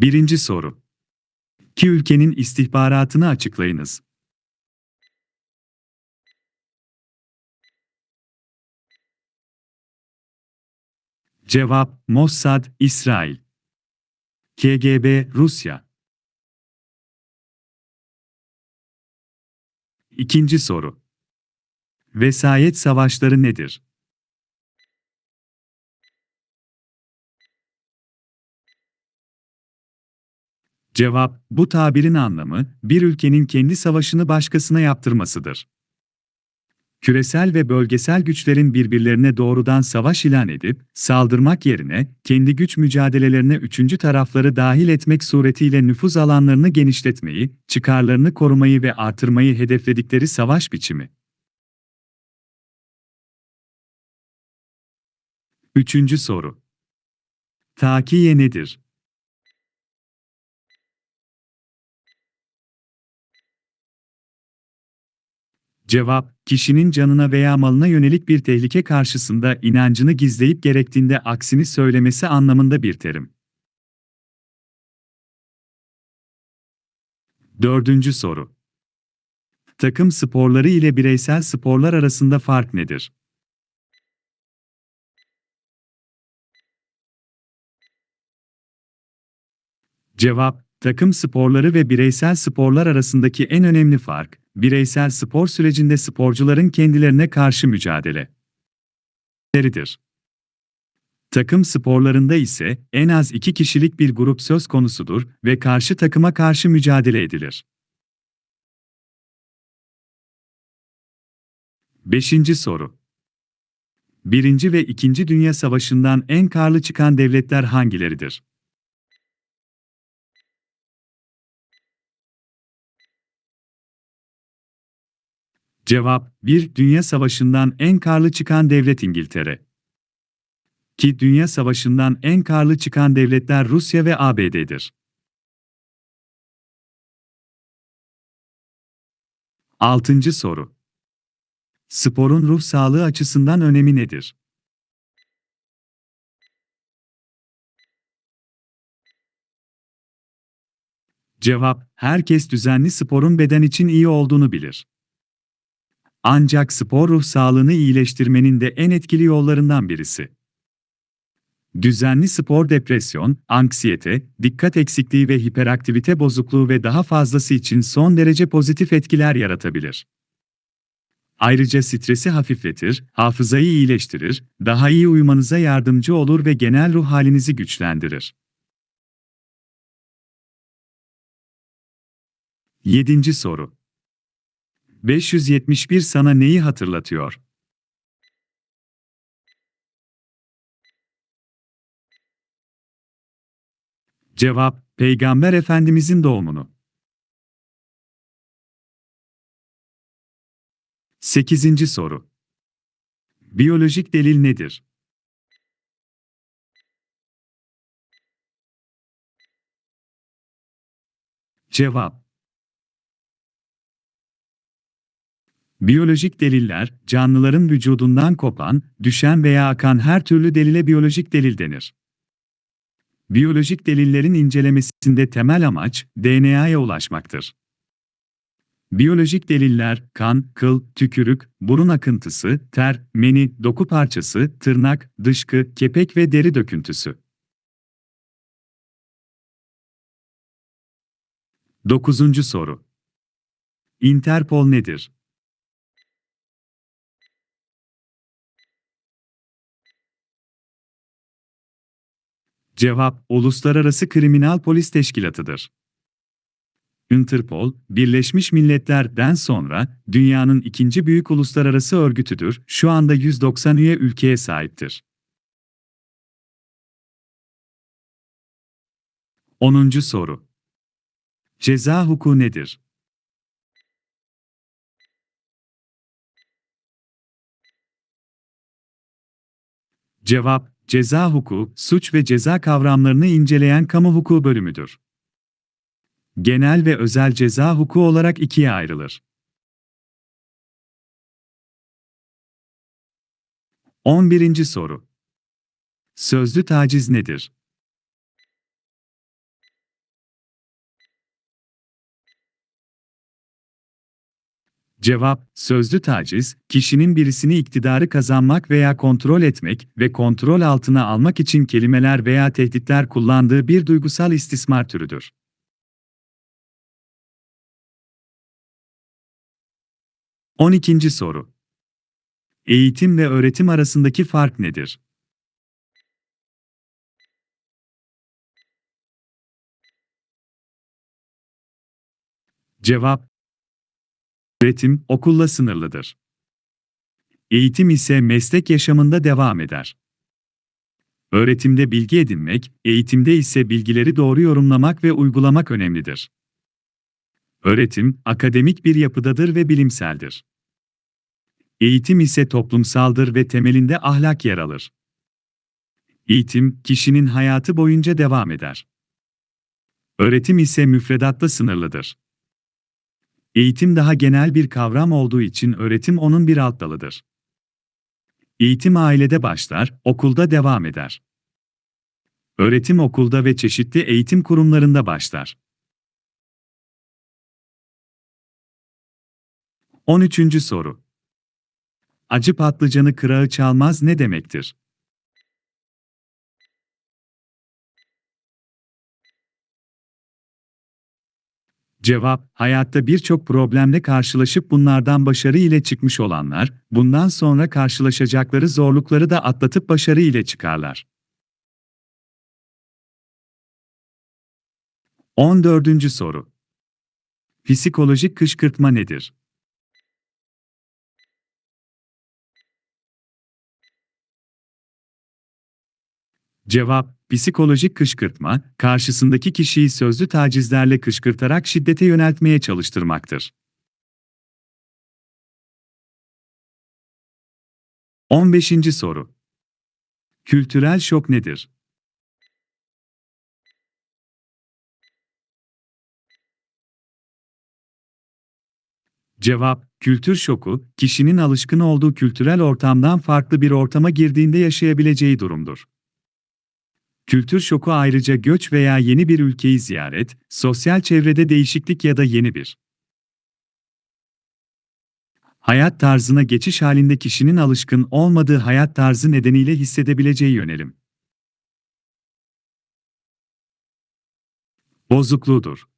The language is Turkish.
Birinci soru. İki ülkenin istihbaratını açıklayınız. Cevap Mossad, İsrail. KGB, Rusya. İkinci soru. Vesayet savaşları nedir? Cevap, bu tabirin anlamı, bir ülkenin kendi savaşını başkasına yaptırmasıdır. Küresel ve bölgesel güçlerin birbirlerine doğrudan savaş ilan edip, saldırmak yerine, kendi güç mücadelelerine üçüncü tarafları dahil etmek suretiyle nüfuz alanlarını genişletmeyi, çıkarlarını korumayı ve artırmayı hedefledikleri savaş biçimi. Üçüncü soru. Takiye nedir? Cevap, kişinin canına veya malına yönelik bir tehlike karşısında inancını gizleyip gerektiğinde aksini söylemesi anlamında bir terim. Dördüncü soru. Takım sporları ile bireysel sporlar arasında fark nedir? Cevap, takım sporları ve bireysel sporlar arasındaki en önemli fark, bireysel spor sürecinde sporcuların kendilerine karşı mücadeleleridir. Takım sporlarında ise en az iki kişilik bir grup söz konusudur ve karşı takıma karşı mücadele edilir. Beşinci soru. Birinci ve İkinci Dünya Savaşı'ndan en karlı çıkan devletler hangileridir? Cevap 1. Dünya Savaşı'ndan en karlı çıkan devlet İngiltere. 2. Dünya Savaşı'ndan en karlı çıkan devletler Rusya ve ABD'dir. Altıncı soru. Sporun ruh sağlığı açısından önemi nedir? Cevap, herkes düzenli sporun beden için iyi olduğunu bilir. Ancak spor ruh sağlığını iyileştirmenin de en etkili yollarından birisi. Düzenli spor depresyon, anksiyete, dikkat eksikliği ve hiperaktivite bozukluğu ve daha fazlası için son derece pozitif etkiler yaratabilir. Ayrıca stresi hafifletir, hafızayı iyileştirir, daha iyi uyumanıza yardımcı olur ve genel ruh halinizi güçlendirir. 7. soru 571 sana neyi hatırlatıyor? Cevap, Peygamber Efendimizin doğumunu. 8. soru. Biyolojik delil nedir? Cevap Biyolojik deliller, canlıların vücudundan kopan, düşen veya akan her türlü delile biyolojik delil denir. Biyolojik delillerin incelemesinde temel amaç, DNA'ya ulaşmaktır. Biyolojik deliller, kan, kıl, tükürük, burun akıntısı, ter, meni, doku parçası, tırnak, dışkı, kepek ve deri döküntüsü. 9. soru. Interpol nedir? Cevap, Uluslararası Kriminal Polis Teşkilatı'dır. Interpol, Birleşmiş Milletler'den sonra dünyanın ikinci büyük uluslararası örgütüdür. Şu anda 190 üye ülkeye sahiptir. 10. soru. Ceza hukuku nedir? Cevap, Ceza hukuku, suç ve ceza kavramlarını inceleyen kamu hukuku bölümüdür. Genel ve özel ceza hukuku olarak ikiye ayrılır. 11. soru. Sözlü taciz nedir? Cevap, sözlü taciz, kişinin birisini iktidarı kazanmak veya kontrol etmek ve kontrol altına almak için kelimeler veya tehditler kullandığı bir duygusal istismar türüdür. On ikinci soru. Eğitim ve öğretim arasındaki fark nedir? Cevap Öğretim, okulla sınırlıdır. Eğitim ise meslek yaşamında devam eder. Öğretimde bilgi edinmek, eğitimde ise bilgileri doğru yorumlamak ve uygulamak önemlidir. Öğretim, akademik bir yapıdadır ve bilimseldir. Eğitim ise toplumsaldır ve temelinde ahlak yer alır. Eğitim, kişinin hayatı boyunca devam eder. Öğretim ise müfredatta sınırlıdır. Eğitim daha genel bir kavram olduğu için öğretim onun bir alt dalıdır. Eğitim ailede başlar, okulda devam eder. Öğretim okulda ve çeşitli eğitim kurumlarında başlar. 13. soru. Acı patlıcanı kırağı çalmaz ne demektir? Cevap, hayatta birçok problemle karşılaşıp bunlardan başarı ile çıkmış olanlar, bundan sonra karşılaşacakları zorlukları da atlatıp başarı ile çıkarlar. 14. soru. Psikolojik kışkırtma nedir? Cevap, psikolojik kışkırtma, karşısındaki kişiyi sözlü tacizlerle kışkırtarak şiddete yöneltmeye çalıştırmaktır. 15. soru. Kültürel şok nedir? Cevap, kültür şoku, kişinin alışkın olduğu kültürel ortamdan farklı bir ortama girdiğinde yaşayabileceği durumdur. Kültür şoku ayrıca göç veya yeni bir ülkeyi ziyaret, sosyal çevrede değişiklik ya da yeni bir hayat tarzına geçiş halinde kişinin alışkın olmadığı hayat tarzı nedeniyle hissedebileceği yönelim. Bozukluğudur.